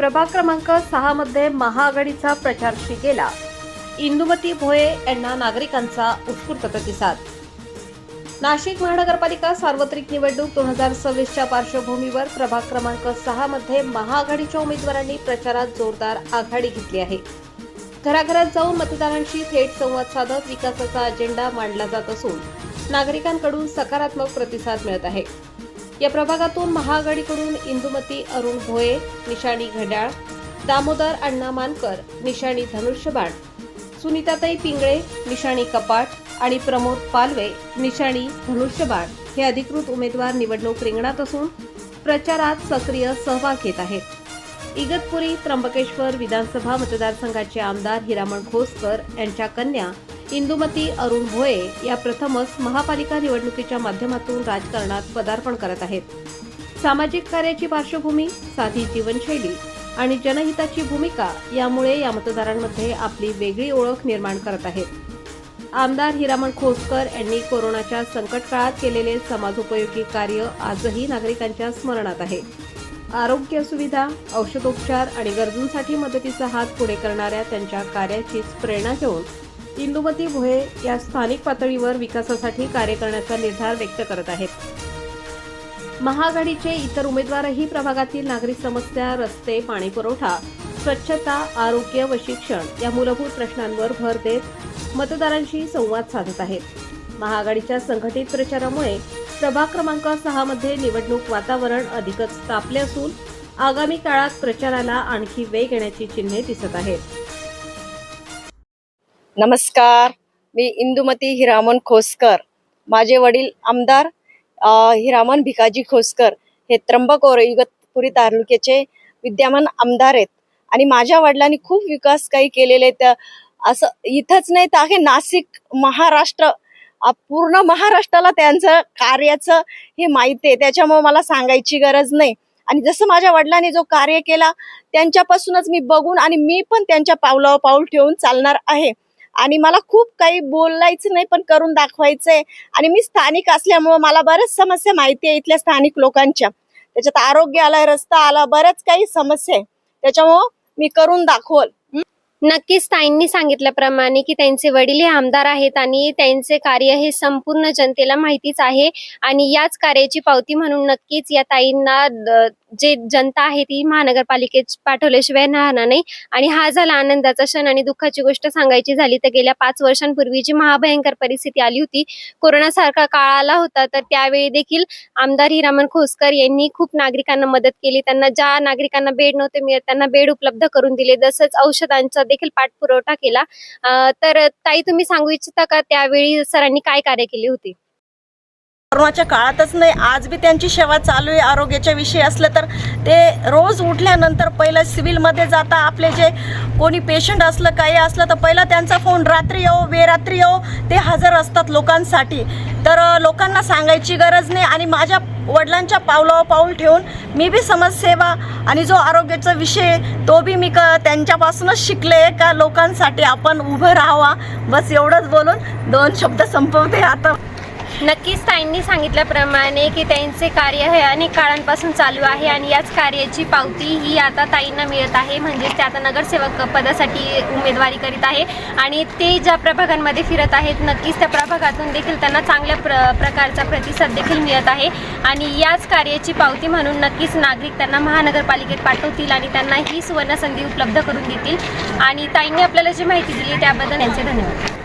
प्रभाग क्रमांक सहा मध्ये महाआघाडीचा प्रचार गेला इंदुमती भोये यांना नागरिकांचा उत्स्फूर्त प्रतिसाद. नाशिक महानगरपालिका सार्वत्रिक निवडणूक दोन हजार सव्वीसच्या पार्श्वभूमीवर प्रभाग क्रमांक सहा मध्ये महाआघाडीच्या उमेदवारांनी प्रचारात जोरदार आघाडी घेतली आहे. घराघरात जाऊन मतदारांशी थेट संवाद साधत विकासाचा अजेंडा मांडला जात असून नागरिकांकडून सकारात्मक प्रतिसाद मिळत आहे. या प्रभागातून महाआघाडीकडून इंदुमती अरुण भोये निशाणी घड्याळ दामोदर अण्णा मानकर निशाणी धनुष्यबाण सुनीताताई पिंगळे निशाणी कपाट आणि प्रमोद पालवे निशाणी धनुष्यबाण हे अधिकृत उमेदवार निवडणूक रिंगणात असून प्रचारात सक्रिय सहभाग घेत आहेत. इगतपुरी त्र्यंबकेश्वर विधानसभा मतदारसंघाचे आमदार हिरामण खोसकर यांच्या कन्या इंदुमती अरुण भोये या प्रथमच महापालिका निवडणुकीच्या माध्यमातून राजकारणात पदार्पण करत आहेत. सामाजिक कार्याची पार्श्वभूमी साधी जीवनशैली आणि जनहिताची भूमिका यामुळे या मतदारांमध्ये आपली वेगळी ओळख निर्माण करत आहेत. आमदार हिरामण खोसकर यांनी कोरोनाच्या संकट काळात केलेले समाजोपयोगी कार्य आजही नागरिकांच्या स्मरणात आहे. आरोग्य सुविधा औषधोपचार आणि गरजूंसाठी मदतीचा हात पुढे करणाऱ्या त्यांच्या कार्याचीच प्रेरणा घेऊन इंदुमती भोये या स्थानिक पातळीवर विकासासाठी कार्य करण्याचा निर्धार व्यक्त करत आहेत. महाआघाडीचे इतर उमेदवारही प्रभागातील नागरिक समस्या रस्ते पाणीपुरवठा स्वच्छता आरोग्य व शिक्षण या मूलभूत प्रश्नांवर भर देत मतदारांशी संवाद साधत आहेत. महाआघाडीच्या संघटित प्रचारामुळे प्रभाग क्रमांक सहा मध्ये निवडणूक वातावरण अधिकच तापले असून आगामी काळात प्रचाराला आणखी वेग येण्याची चिन्हे दिसत आहेत. नमस्कार. मी इंदुमती हिरामन खोसकर. माझे वडील आमदार हिरामन भिकाजी खोसकर हे त्र्यंबकोर इगतपुरी तालुक्याचे विद्यमान आमदार आहेत. आणि माझ्या वडिलांनी खूप विकास काही केलेले आहेत. असं इथंच नाही तर आहे नाशिक महाराष्ट्र पूर्ण महाराष्ट्राला त्यांचं कार्याचं हे माहिती आहे. त्याच्यामुळे मला सांगायची गरज नाही. आणि जसं माझ्या वडिलांनी जो कार्य केला त्यांच्यापासूनच मी बघून आणि मी पण त्यांच्या पावलावर पाऊल ठेवून चालणार आहे. आणि मला खूप काही बोलायचं नाही पण करून दाखवायचंय. आणि मी स्थानिक असल्यामुळं मला बऱ्याच समस्या माहिती आहे इथल्या स्थानिक लोकांच्या. त्याच्यात आरोग्य आलाय रस्ता आला बऱ्याच काही समस्या आहे. त्याच्यामुळं मी करून दाखवल. नक्कीच ताईंनी सांगितल्याप्रमाणे की त्यांचे वडील हे आमदार आहेत आणि त्यांचे कार्य हे संपूर्ण जनतेला माहितीच आहे. आणि याच कार्याची पावती म्हणून नक्कीच या ताईंना जे जनता आहे ती महानगरपालिकेत पाठवल्याशिवाय राहणार नाही. आणि हा झाला आनंदाचा क्षण आणि दुःखाची गोष्ट सांगायची झाली तर गेल्या पाच वर्षांपूर्वी जी महाभयंकर परिस्थिती आली होती कोरोनासारखा काळ आला होता तर त्यावेळी देखील आमदार हिरामन खोसकर यांनी खूप नागरिकांना मदत केली. त्यांना ज्या नागरिकांना बेड नव्हते मिळत त्यांना बेड उपलब्ध करून दिले. तसंच औषधांचा देखील पाठपुरवठा केला. तर ताई तुम्ही सांगू इच्छिता का त्यावेळी सरांनी काय कार्य केले होते? कोरोनाच्या काळातच नाही आज बी त्यांची सेवा चालू आहे आरोग्याच्या विषयी असलं तर. ते रोज उठल्यानंतर पहिलं सिव्हिलमध्ये जाता आपले जे कोणी पेशंट असलं काही असलं तर पहिला त्यांचा फोन रात्री येऊ बेरात्री येऊ ते हजर असतात लोकांसाठी. तर लोकांना सांगायची गरज नाही आणि माझ्या वडिलांच्या पावलावर पाऊल ठेवून मी बी समाजसेवा आणि जो आरोग्याचा विषय तो बी मी क त्यांच्यापासूनच शिकले का लोकांसाठी आपण उभं राहावा. बस एवढंच बोलून दोन शब्द संपवते आता. नक्कीच ताईंनी सांगितल्याप्रमाणे की त्यांचे कार्य हे अनेक काळांपासून चालू आहे आणि याच कार्याची पावती ही आता ताईंना मिळत आहे. म्हणजेच ते आता नगरसेवक पदासाठी उमेदवारी करीत आहे आणि ते ज्या प्रभागांमध्ये फिरत आहेत नक्कीच त्या प्रभागातून देखील त्यांना चांगल्या प्र प्रकारचा प्रतिसाद देखील मिळत आहे. आणि याच कार्याची पावती म्हणून नक्कीच नागरिक त्यांना महानगरपालिकेत पाठवतील आणि त्यांना ही सुवर्ण संधी उपलब्ध करून देतील. आणि ताईंनी आपल्याला जी माहिती दिली त्याबद्दल त्यांचे धन्यवाद.